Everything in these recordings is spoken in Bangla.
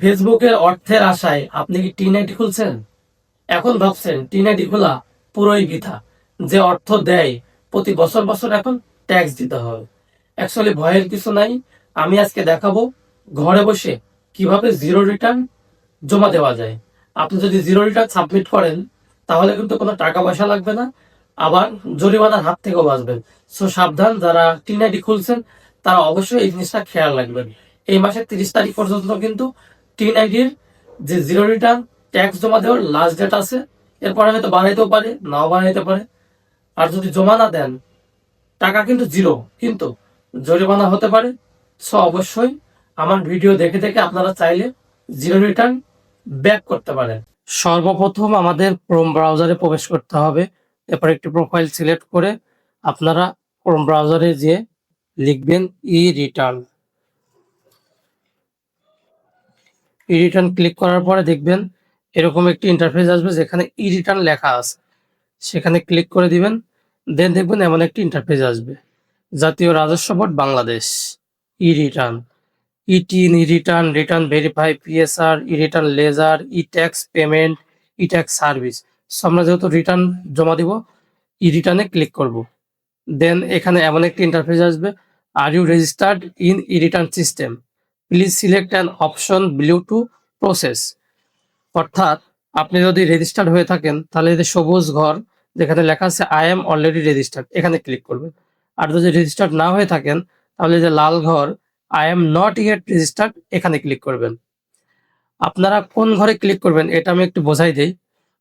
ফেসবুকের অর্থের আশায় আপনি কি টিন আইডি খুলছেন? এখন ভাবছেন টিন আইডি খোলা পুরোই বৃথা। যে অর্থ দেয়, প্রতি বছর বছর এখন ট্যাক্স দিতে হবে অ্যাকচুয়ালি ভয়ের কিছু নাই, আমি আজকে দেখাবো ঘরে বসে কীভাবে জিরো রিটার্ন জমা দেওয়া যায়। আপনি যদি জিরো রিটার্ন সাবমিট করেন, তাহলে কিন্তু কোনো টাকা পয়সা লাগবে না, আবার জরিমানার হাত থেকেও বাঁচবেন। সো সাবধান, যারা টিন আইডি খুলছেন, তারা অবশ্যই এই জিনিসটা খেয়াল রাখবেন। এই মাসের তিরিশ তারিখ পর্যন্ত কিন্তু টিন আইডির যে জিরো রিটার্ন ট্যাক্স জমা দেওয়ার লাস্ট ডেট আছে। এরপরে হয়তো বাড়াইতেও পারে, নাও বাড়াইতে পারে। আর যদি জমা না দেন, টাকা কিন্তু জিরো কিন্তু জরিমানা হতে পারে। সো অবশ্যই আমার ভিডিও দেখে দেখে আপনারা চাইলে জিরো রিটার্ন ব্যাক করতে পারেন। সর্বপ্রথম আমাদের ক্রোম ব্রাউজারে প্রবেশ করতে হবে। এরপর একটি প্রোফাইল সিলেক্ট করে আপনারা ক্রোম ব্রাউজারে যে লিখবেন e return e return click করার পরে দেখবেন এরকম একটি ইন্টারফেস আসবে যেখানে ই রিটার্ন লেখা আছে। সেখানে ক্লিক করে দিবেন দেন দেখবেন এমন একটি ইন্টারফেস আসবে। জাতীয় রাজস্ব board Bangladesh e return e TIN e return return verify PSR e return ledger e tax payment e tax service so আমরা যেহেতু রিটার্ন জমা দিব ই রিটার্নে ক্লিক করব। দেন এখানে এমন একটি ইন্টারফেস আসবে are you registered in e return system please select an option below to process অর্থাৎ আপনি যদি রেজিস্টার্ড হয়ে থাকেন, তাহলে যে সবুজ ঘর, যেখানে লেখা আছে আই এম অলরেডি রেজিস্টার্ড এখানে ক্লিক করবেন। আর যদি রেজিস্টার্ড না হয়ে থাকেন, তাহলে যে লাল ঘর I am not yet registered এখানে ক্লিক করবেন। আপনারা কোন ঘরে ক্লিক করবেন, এটা আমি একটু বোঝাই দেই।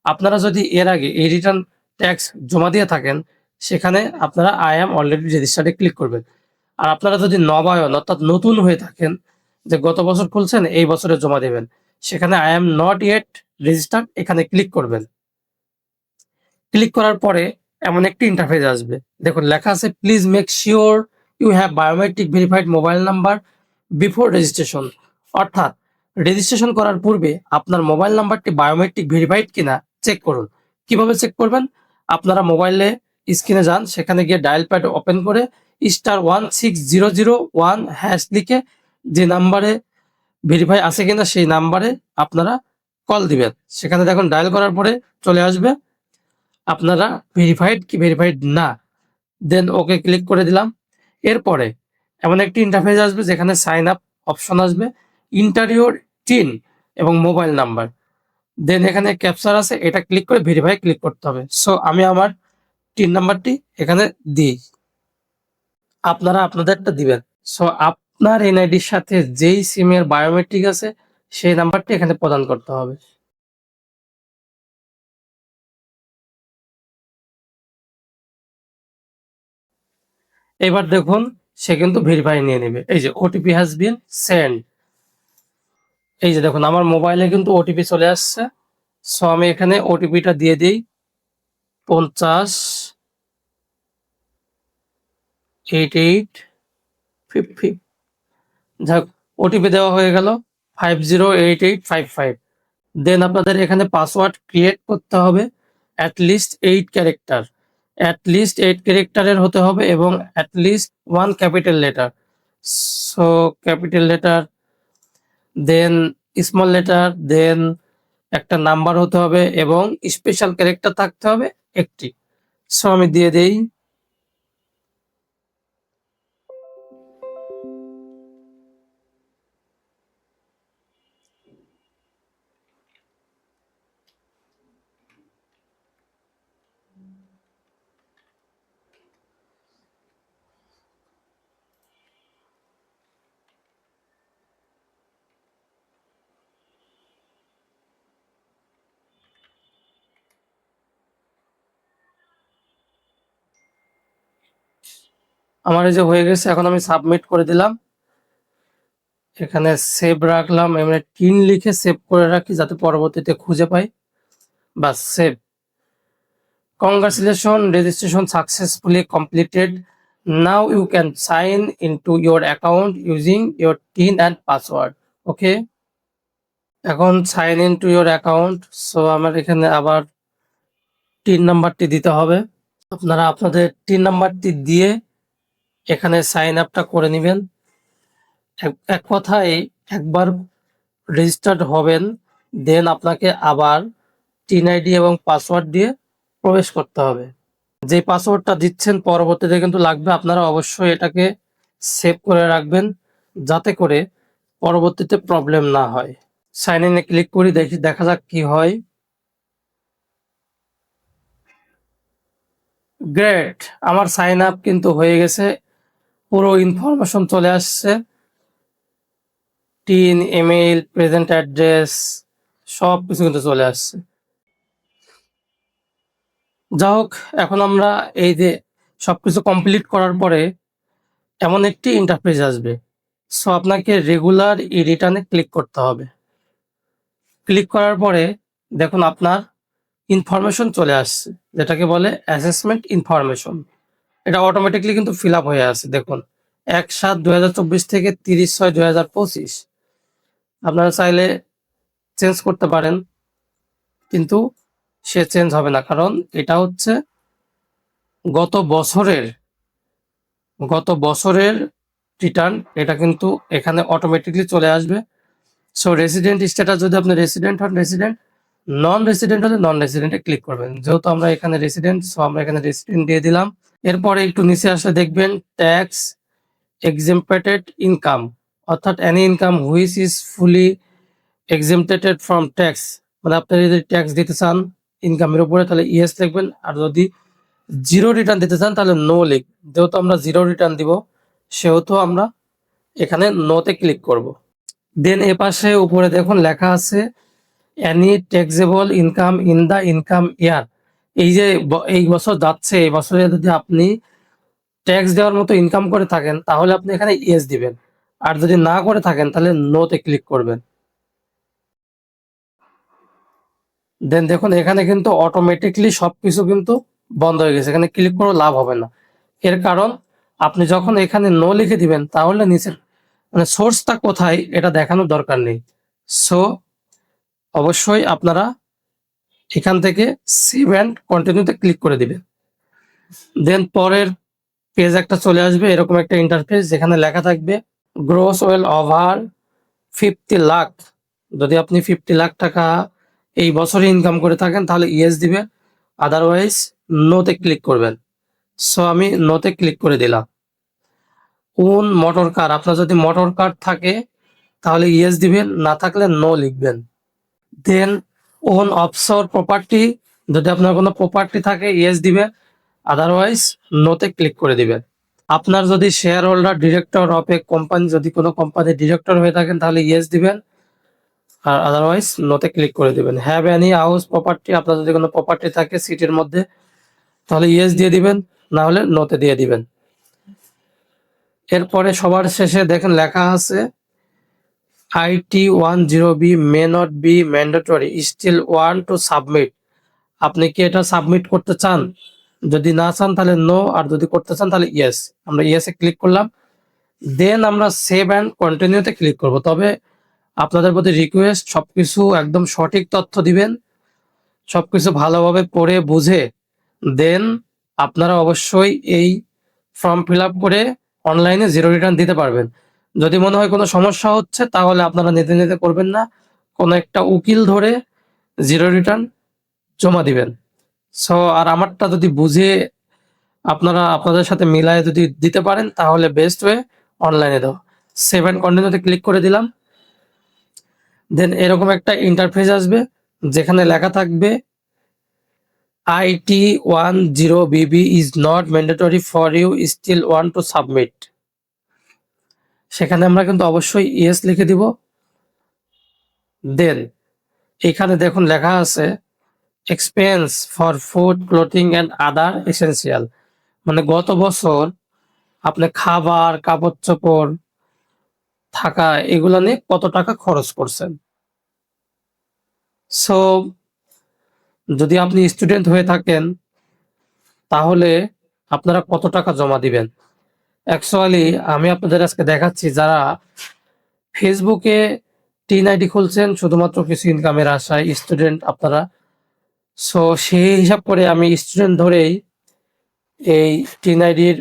আপনারা যদি এর আগে এই রিটার্ন ট্যাক্স জমা দিয়ে থাকেন, সেখানে আপনারা আই এম অলরেডি রেজিস্টার্ডে ক্লিক করবেন। আর আপনারা যদি নবায়ন, অর্থাৎ নতুন হয়ে থাকেন যে গত বছর খুলছেন, এই বছরে জমা দেবেন। সেখানে I am not yet registered এখানে ক্লিক করবেন। ক্লিক করার পরে এমন একটি ইন্টারফেস আসবে। দেখুন, লেখা আছে please make sure you have biometric verified mobile number before registration অর্থাৎ রেজিস্ট্রেশন করার পূর্বে আপনার মোবাইল নাম্বারটি বায়োমেট্রিক ভেরিফাইড কিনা চেক করুন। কীভাবে চেক করবেন? আপনারা মোবাইলে স্ক্রিনে যান, সেখানে গিয়ে ডায়াল প্যাড ওপেন করে star one six zero zero one hash লিখে যে নাম্বারে ভেরিফাই আছে কিনা সেই নাম্বারে আপনারা কল দিবেন। সেখানে দেখুন ডায়াল করার পরে চলে আসবে। আপনারা ভেরিফাইড কি ভেরিফাইড না দেন ওকে ক্লিক করে দিলাম। এরপরে এমন একটি ইন্টারফেস আসবে যেখানে সাইন আপ অপশন আসবে ইন্টারিওর টিন এবং মোবাইল নাম্বার দেন এখানে ক্যাপচার আছে, এটা ক্লিক করে ভেরিফাই ক্লিক করতে হবে। সো আমি আমার টিন নাম্বারটি এখানে দিই। আপনারা আপনাদেরটা দিবেন। সো আপনার এনআইডির সাথে যেই সিমের বায়োমেট্রিক আছে, সেই নাম্বারটি এখানে প্রদান করতে হবে। এবার দেখুন, সে কিন্তু ভেরিফাই নিয়ে নেবে। এই যে ওটিপি হ্যাজ বিন সেন্ড এই যে দেখুন, আমার মোবাইলে কিন্তু ওটিপি চলে আসছে। সো আমি এখানে ওটিপিটা দিয়ে দিই। পঞ্চাশ এইট এইট ফিফটি যাক ওটিপি দেওয়া হয়ে গেল five zero eight eight five five then আপনাদের এখানে পাসওয়ার্ড ক্রিয়েট করতে হবে at least eight character at least eight ক্যারেক্টারের হতে হবে এবং at least one capital letter so capital letter then small letter then একটা নাম্বার হতে হবে এবং স্পেশাল ক্যারেক্টার থাকতে হবে একটি। সো আমি দিয়ে দেই। আমার এই যে হয়ে গেছে, এখন আমি সাবমিট করে দিলাম। এখানে সেভ রাখলাম, এমনি টিন লিখে সেভ করে রাখি যাতে পরবর্তীতে খুঁজে পাই। বা save congratulation registration successfully completed now you can sign into your account using your TIN and password okay এখন sign in to your account so আমার এখানে আবার টিন নাম্বারটি দিতে হবে। আপনারা আপনাদের টিন নাম্বারটি দিয়ে এখানে সাইন আপটা করে নেবেন। এক- কথায় একবার রেজিস্টার্ড হবেন দেন আপনাকে আবার টিন আইডি এবং পাসওয়ার্ড দিয়ে প্রবেশ করতে হবে। যে পাসওয়ার্ডটা দিচ্ছেন পরবর্তীতে কিন্তু লাগবে, আপনারা অবশ্যই এটাকে সেভ করে রাখবেন, যাতে করে পরবর্তীতে প্রবলেম না হয়। সাইন ইনে ক্লিক করি, দেখি, দেখা যাক কি হয়। গ্রেট আমার সাইন আপ কিন্তু হয়ে গেছে। পুরো ইনফরমেশন চলে আসছে। টিন ইমেইল প্রেজেন্ট অ্যাড্রেস সব কিছু কিন্তু চলে আসছে। যা হোক, এখন আমরা এই যে সবকিছু কমপ্লিট করার পরে এমন একটি ইন্টারফেস আসবে। সো আপনাকে রেগুলার ই রিটার্নে ক্লিক করতে হবে। ক্লিক করার পরে দেখুন আপনার ইনফরমেশন চলে আসছে, যেটাকে বলে অ্যাসেসমেন্ট ইনফরমেশন এটা অটোমেটিকলি কিন্তু ফিল আপ হয়ে আছে, দেখুন। এক সাত চব্বিশ থেকে তিরিশ ছয় পঁচিশ। আপনারা চাইলে চেঞ্জ করতে পারেন, কিন্তু সে চেঞ্জ হবে না, কারণ এটা হচ্ছে গত বছরের গত বছরের রিটার্ন এটা কিন্তু এখানে অটোমেটিকলি চলে আসবে। সো রেসিডেন্ট স্ট্যাটাস যদি আপনি রেসিডেন্ট হন রেসিডেন্ট নন রেসিডেন্ট হলে নন রেসিডেন্টে ক্লিক করবেন। যেহেতু আমরা এখানে রেসিডেন্ট সো আমরা এখানে রেসিডেন্ট দিয়ে দিলাম। এরপরে একটু নিচে আসলে দেখবেন ট্যাক্স এক্সেম্পটেড ইনকাম অর্থাৎ any income which is fully exempted from tax মানে আপনি যদি ট্যাক্স দিতে চান ইনকামের উপরে, তাহলে ইয়েস লিখবেন, আর যদি জিরো রিটার্ন দিতে চান, তাহলে নো লিখ। যেহেতু আমরা জিরো রিটার্ন দিব, সেহেতু আমরা এখানে নোতে ক্লিক করব। দেন এ পাশে উপরে দেখুন লেখা আছে any taxable income in the income year এই যে এই বছর যাচ্ছে, এই বছরে যদি আপনি ট্যাক্স দেওয়ার মতো ইনকাম করে থাকেন, তাহলে আপনি এখানে ইয়েস দিবেন। আর যদি না করে থাকেন, তাহলে নোতে ক্লিক করবেন। দেন দেখুন, এখানে কিন্তু অটোমেটিকলি সবকিছু কিন্তু বন্ধ হয়ে গেছে। এখানে ক্লিক করে লাভ হবে না। এর কারণ, আপনি যখন এখানে নো লিখে দিবেন, তাহলে নিচের মানে সোর্সটা কোথায়, এটা দেখানোর দরকার নেই। সো অবশ্যই আপনারা এখান থেকে সেভ অ্যান্ড কন্টিনিউতে ক্লিক করে দিবেন দেন পরের পেজ একটা চলে আসবে, এরকম একটা ইন্টারফেস যেখানে লেখা থাকবে gross wealth over fifty lakh যদি আপনি ফিফটি লাখ টাকা এই বছরে ইনকাম করে থাকেন, তাহলে ইয়েস দিবেন আদারওয়াইজ নোতে ক্লিক করবেন। সো আমি নোতে ক্লিক করে দিলাম। কোন মোটর কার আপনার যদি মোটর কার থাকে, তাহলে ইয়েস দিবেন, না থাকলে নো লিখবেন। দেন ওন অফশোর প্রপার্টি যদি আপনার কোনো প্রপার্টি থাকে ইয়েস দিবেন আদারওয়াইজ নোতে ক্লিক করে দিবেন আপনার যদি share holder director of a company যদি কোনো কোম্পানির ডিরেক্টর হয়ে থাকেন, তাহলে ইয়েস দিবেন। আর আদারওয়াইজ নোতে ক্লিক করে দিবেন। হ্যাভ এনি হাউস প্রপার্টি আপনার যদি কোনো প্রপার্টি থাকে সিটির মধ্যে, তাহলে ইয়েস দিয়ে দিবেন, না হলে নোতে দিয়ে দিবেন। এরপরে সবার শেষে দেখেন লেখা আছে IT one zero B may not be mandatory still want to submit আপনি কি এটা সাবমিট করতে চান? যদি না চান তাহলে নো আর যদি করতে চান তাহলে ইয়েস আমরা ইয়েসে ক্লিক করলাম। দেন আমরা সেভ অ্যান্ড কন্টিনিউতে ক্লিক করব। তবে আপনাদের প্রতি রিকোয়েস্ট সবকিছু একদম সঠিক তথ্য দিবেন, সবকিছু ভালোভাবে পড়ে বুঝে। দেন আপনারা অবশ্যই এই ফর্ম ফিল আপ করে অনলাইনে জিরো রিটার্ন দিতে পারবেন। যদি মনে হয় কোনো সমস্যা হচ্ছে, তাহলে আপনারা নিতে নিতে করবেন না। কোনো একটা উকিল ধরে জিরো রিটার্ন জমা দিবেন। সো আর আমারটা যদি বুঝে আপনারা আপনাদের সাথে মিলায় যদি দিতে পারেন, তাহলে বেস্ট ওয়ে অনলাইনে দাও। সেভেন কন্টিনিউতে ক্লিক করে দিলাম। দেন এরকম একটা ইন্টারফেস আসবে, যেখানে লেখা থাকবে IT one zero B B is not mandatory for you still want to submit সেখানে আমরা কিন্তু অবশ্যই ইয়েস লিখে দিব। দেন এখানে দেখুন লেখা আছে expense for food clothing and other essential মানে গত বছর আপনি খাবার কাপড় চোপড় থাকা, এগুলো নিয়ে কত টাকা খরচ করছেন? সো যদি আপনি স্টুডেন্ট হয়ে থাকেন, তাহলে আপনারা কত টাকা জমা দিবেন? অ্যাকচুয়ালি আমি আপনাদের আজকে দেখাচ্ছি যারা ফেসবুকে টিন আইডি খুলছেন, শুধুমাত্র কিছু ইনকামের আশায় স্টুডেন্ট আপনারা। সো সেই হিসাব করে আমি স্টুডেন্ট ধরেই এই টিন আইডির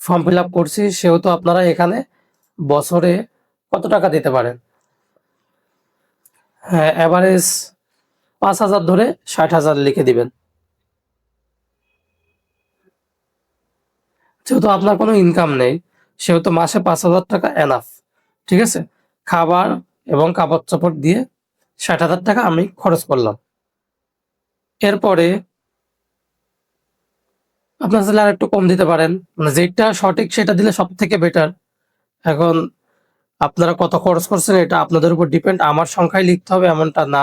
ফর্ম ফিল আপ করছি, সেহেতু আপনারা এখানে বছরে কত টাকা দিতে পারেন? হ্যাঁ অ্যাভারেজ পাঁচ হাজার ধরে ষাট হাজার লিখে দিবেন। যেহেতু আপনার কোনো ইনকাম নেই, সেহেতু মাসে পাঁচ হাজার টাকা এনাফ ঠিক আছে? খাবার এবং কাপড় চাপড় দিয়ে ষাট হাজার টাকা আমি খরচ করলাম। এরপরে আপনার চাইলে আর একটু কম দিতে পারেন। মানে যেটা সঠিক সেটা দিলে সব থেকে বেটার এখন আপনারা কত খরচ করছেন এটা আপনাদের উপর ডিপেন্ড আমার সংখ্যায় লিখতে হবে এমনটা না।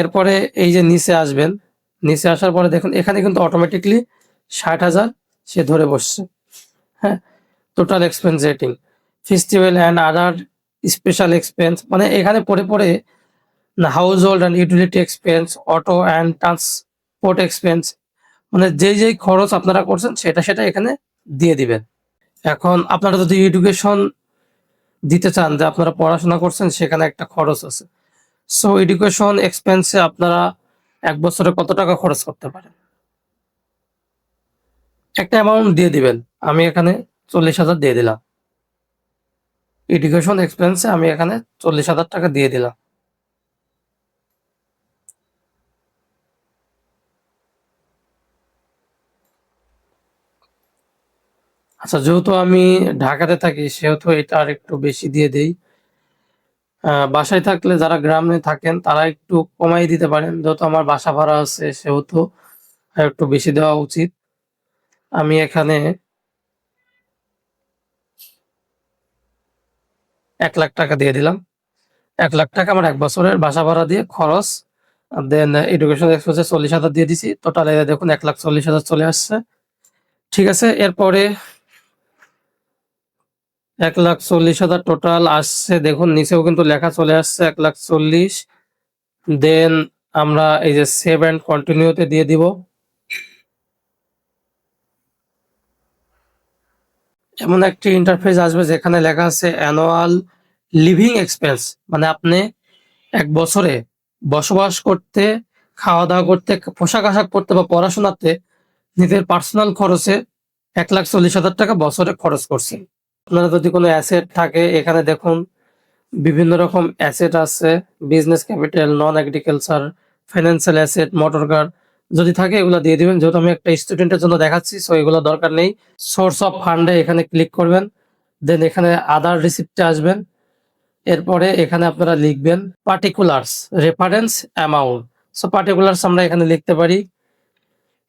এরপরে এই যে নিচে আসবেন, নিচে আসার পরে দেখুন, এখানে কিন্তু অটোমেটিকলি ষাট হাজার সে ধরে বসছে। হ্যাঁ total expense relating festival and other special expense মানে এখানে পড়ে পড়ে household and utility expense auto and transport expense মানে যেই যেই খরচ আপনারা করছেন সেটা সেটা এখানে দিয়ে দিবেন। এখন আপনারা যদি এডুকেশন দিতে চান, যে আপনারা পড়াশোনা করছেন, সেখানে একটা খরচ আছে। সো এডুকেশন এক্সপেন্সে আপনারা এক বছরে কত টাকা খরচ করতে পারেন? একটা অ্যামাউন্ট দিয়ে দিবেন। আমি এখানে চল্লিশ হাজার দিয়ে দিলাম। এডুকেশন এক্সপেন্সে আমি এখানে চল্লিশ হাজার টাকা দিয়ে দিলাম। আচ্ছা যেহেতু আমি ঢাকাতে থাকি, সেহেতু এটা আর একটু বেশি দিয়ে দেই। বাসায় থাকলে যারা গ্রামে থাকেন, তারা একটু কমাই দিতে পারেন। যেহেতু আমার বাসা ভাড়া আছে, সেহেতু একটু বেশি দেওয়া উচিত। আমি এখানে এক লাখ টাকা দিয়ে দিলাম। এক লাখ টাকা আমার এক বছরের বাসা ভাড়া দিয়ে খরচ। দেন এডুকেশন এক্সপেন্সে চল্লিশ হাজার দিয়ে দিছি। টোটাল দেখুন এক লাখ চল্লিশ হাজার চলে আসছে। ঠিক আছে, এরপরে এক লাখ চল্লিশ হাজার টোটাল আসছে। দেখুন, নিচেও কিন্তু লেখা চলে আসছে এক লাখ চল্লিশ। দেন আমরা এই যে সেভ অ্যান্ড কন্টিনিউতে দিয়ে দিব। এমন একটি ইন্টারফেস আসবে যেখানে লেখা আছে অ্যানুয়াল লিভিং এক্সপেন্স মানে আপনি এক বছরে বসবাস করতে খাওয়া দাওয়া করতে, পোশাক আশাক করতে বা পড়াশোনাতে নিজের পার্সোনাল খরচে এক লাখ চল্লিশ হাজার টাকা বছরে খরচ করছেন আপনারা যদি কোনো অ্যাসেট থাকে, এখানে দেখুন বিভিন্ন রকম অ্যাসেট আছে business capital non agriculture financial asset motor car যদি থাকে, এগুলো দিয়ে দিবেন। যেহেতু আমি একটা স্টুডেন্টের জন্য দেখাচ্ছি সো এগুলো দরকার নেই। সোর্স অফ ফান্ডে এখানে ক্লিক করবেন। দেন এখানে আদার রিসিপ্টে আসবেন। এরপরে এখানে আপনারা লিখবেন particulars reference amount so particulars আমরা এখানে লিখতে পারি।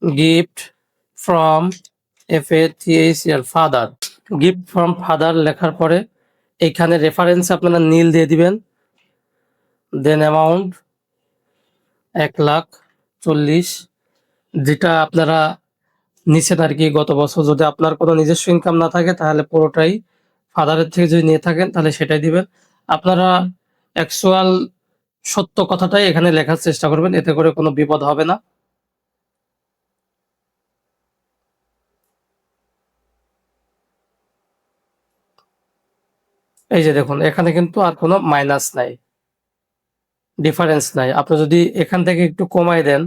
Gift from F A year father gift from father লেখার পরে এখানে রেফারেন্স আপনারা নীল দিয়ে দিবেন। দেন অ্যামাউন্ট এক লাখ চল্লিশ যেটা আপনারা নিচ্ছেন আর কি গত বছর, যদি আপনার কোনো নিজস্ব ইনকাম না থাকে, তাহলে পুরোটাই ফাদারের থেকে যদি নিয়ে থাকেন, তাহলে সেটাই দিবেন। আপনারা অ্যাকচুয়াল সত্য কথাটাই এখানে লেখার চেষ্টা করবেন, এতে করে কোনো বিপদ হবে না। এই যে দেখুন, এখানে কিন্তু আর কোনো মাইনাস নাই ডিফারেন্স নাই। আপনি যদি এখান থেকে একটু কমাই দেন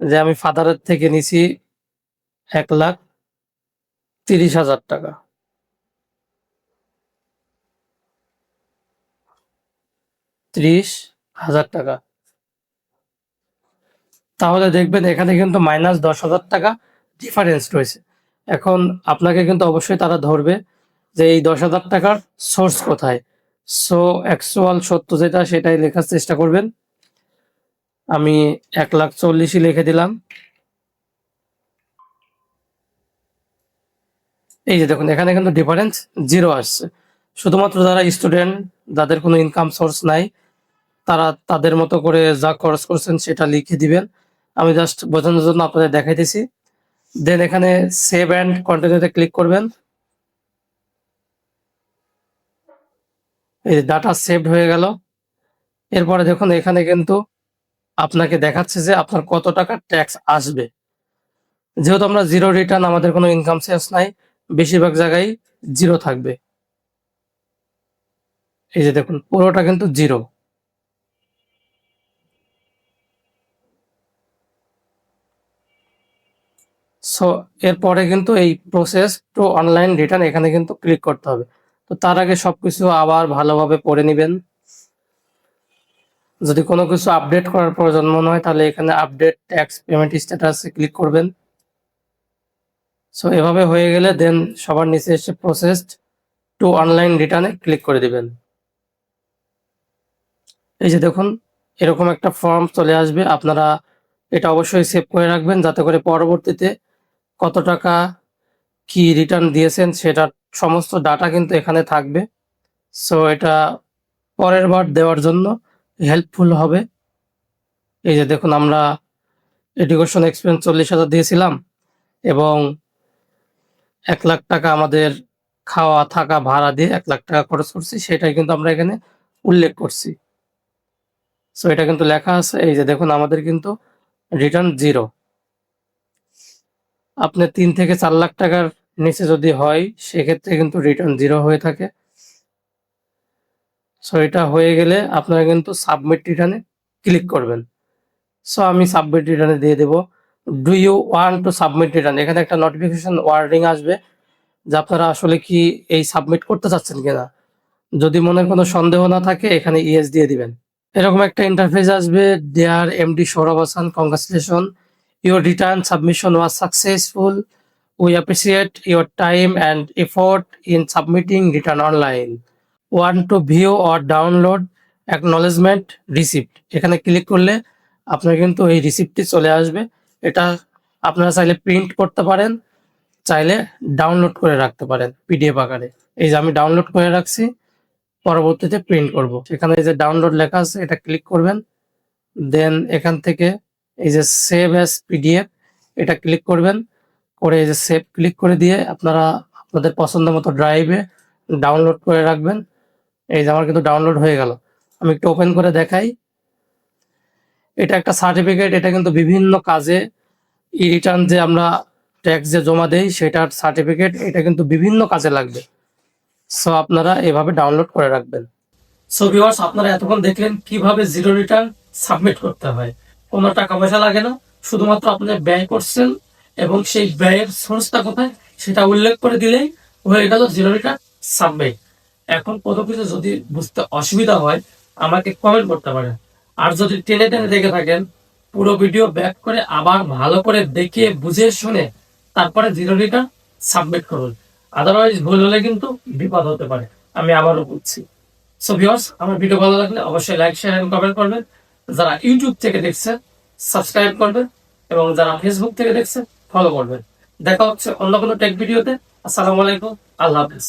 যে আমি ফাদারের থেকে নিছি এক লাখ তিরিশ হাজার টাকা। ত্রিশ হাজার টাকা। তাহলে দেখবেন এখানে কিন্তু মাইনাস দশ হাজার টাকা ডিফারেন্স রয়েছে। এখন আপনাকে কিন্তু অবশ্যই তারা ধরবে যে এই দশ হাজার টাকার সোর্স কোথায়। সো অ্যাকচুয়াল সত্য যেটা সেটাই লেখার চেষ্টা করবেন। আমি এক লাখ চল্লিশই লিখে দিলাম। এই যে দেখুন, এখানে কিন্তু ডিফারেন্স জিরো আসছে। শুধুমাত্র যারা স্টুডেন্ট যাদের কোনো ইনকাম সোর্স নাই, তারা তাদের মতো করে যা খরচ করছেন সেটা লিখে দিবেন। আমি জাস্ট বোঝানোর জন্য আপনাদের দেখাইতেছি। দেন এখানে সেভ অ্যান্ড কন্টিনিউতে ক্লিক করবেন। এই ডাটা সেভড হয়ে গেল। এরপরে দেখুন, এখানে কিন্তু আপনাকে দেখাচ্ছে যে আপনার কত টাকা ট্যাক্স আসবে। যেহেতু আমরা জিরো রিটার্ন আমাদের কোনো ইনকাম সোর্স নাই, বেশিরভাগ জায়গায় জিরো থাকবে। এই যে দেখুন, পুরোটা কিন্তু জিরো সো এরপরে কিন্তু এই প্রসেস টু অনলাইন রিটার্ন এখানে কিন্তু ক্লিক করতে হবে। তো তার আগে সবকিছু আবার ভালোভাবে পড়ে নেবেন। যদি কোনো কিছু আপডেট করার প্রয়োজন মনে হয়, তাহলে এখানে আপডেট ট্যাক্স পেমেন্ট স্ট্যাটাসে ক্লিক করবেন। সো এভাবে হয়ে গেলে দেন সবার নিচে এসে প্রসেসড টু অনলাইন রিটার্নে ক্লিক করে দিবেন। এই যে দেখুন, এরকম একটা ফর্ম চলে আসবে। আপনারা এটা অবশ্যই সেভ করে রাখবেন যাতে করে পরবর্তীতে কত টাকা কি রিটার্ন দিয়েছেন সেটার সমস্ত ডাটা কিন্তু এখানে থাকবে। সো এটা পরের বার দেওয়ার জন্য হেল্পফুল হবে। এই যে দেখুন, আমরা এডুকেশন এক্সপেন্স চল্লিশ হাজার দিয়েছিলাম এবং এক লাখ টাকা আমাদের খাওয়া, থাকা, ভাড়া দিয়ে এক লাখ টাকা খরচ করছি, সেটাই কিন্তু আমরা এখানে উল্লেখ করছি। সো এটা কিন্তু লেখা আছে, এই যে দেখুন, আমাদের কিন্তু রিটার্ন জিরো আপনার তিন থেকে চার লাখ টাকার নিচে যদি হয়, সেক্ষেত্রে কিন্তু রিটার্ন জিরো হয়ে থাকে। সো এটা হয়ে গেলে আপনারা কিন্তু সাবমিট রিটার্নে ক্লিক করবেন। সো আমি সাবমিট রিটার্নে দিয়ে দেব। Do you want to submit return এখানে একটা নোটিফিকেশন ওয়ার্ডিং আসবে, যে আপনারা আসলে কি এই সাবমিট করতে চাচ্ছেন কিনা। যদি মনের কোনো সন্দেহ না থাকে, এখানে ইয়েস দিয়ে দিবেন। এরকম একটা ইন্টারফেস আসবে। Dear MD Sourav Hasan congratulation your return submission was successful we appreciate your time and effort in submitting return online want to view or download acknowledgement receipt এখানে ক্লিক করলে আপনার কিন্তু এই রিসিপ্টটি চলে আসবে। এটা আপনারা চাইলে প্রিন্ট করতে পারেন, চাইলে ডাউনলোড করে রাখতে পারেন পিডিএফ আকারে। এই যে আমি ডাউনলোড করে রাখছি, পরবর্তীতে প্রিন্ট করব। এখানে এই যে ডাউনলোড লেখা আছে, এটা ক্লিক করবেন। দেন এখান থেকে এই যে সেভ অ্যাজ পিডিএফ এটা ক্লিক করবেন। করে এই যে সেভ ক্লিক করে দিয়ে আপনারা আপনাদের পছন্দ মতো ড্রাইভে ডাউনলোড করে রাখবেন। এই যে আমার কিন্তু ডাউনলোড হয়ে গেল। আমি একটু ওপেন করে দেখাই। এটা একটা সার্টিফিকেট এটা কিন্তু বিভিন্ন কাজে ই রিটার্ন যে আমরা ট্যাক্স যে জমা দেই, সেটার সার্টিফিকেট এটা কিন্তু বিভিন্ন কাজে লাগবে। সো আপনারা এভাবে ডাউনলোড করে রাখবেন। সো ভিউয়ার্স আপনারা এতক্ষণ দেখলেন কীভাবে জিরো রিটার্ন সাবমিট করতে হয়। কোনো টাকা পয়সা লাগে না, শুধুমাত্র আপনি ব্যয় করছেন এবং সেই ব্যয়ের সোর্সটা কোথায়, সেটা উল্লেখ করে দিলেই হয়ে গেল জিরো রিটার্ন সাবমিট এখন কোনো কিছু যদি বুঝতে অসুবিধা হয়, আমাকে কমেন্ট করতে পারেন। আর যদি টেনে টেনে দেখে থাকেন, পুরো ভিডিও ব্যাক করে আবার ভালো করে দেখে বুঝে শুনে তারপরে জিরো সাবমিট করুন। আদারওয়াইজ ভুল হলে কিন্তু বিপদ হতে পারে। আমি আবারও বুঝছি সো ভিউয়ার্স আমার ভিডিও ভালো লাগলে অবশ্যই লাইক শেয়ার এন্ড কমেন্ট করবেন। যারা ইউটিউব থেকে দেখছেন সাবস্ক্রাইব করবেন এবং যারা ফেসবুক থেকে দেখছেন ফলো করবেন। দেখা হচ্ছে অন্য কোনো টেক ভিডিওতে আসসালামু আলাইকুম, আল্লাহ হাফিজ।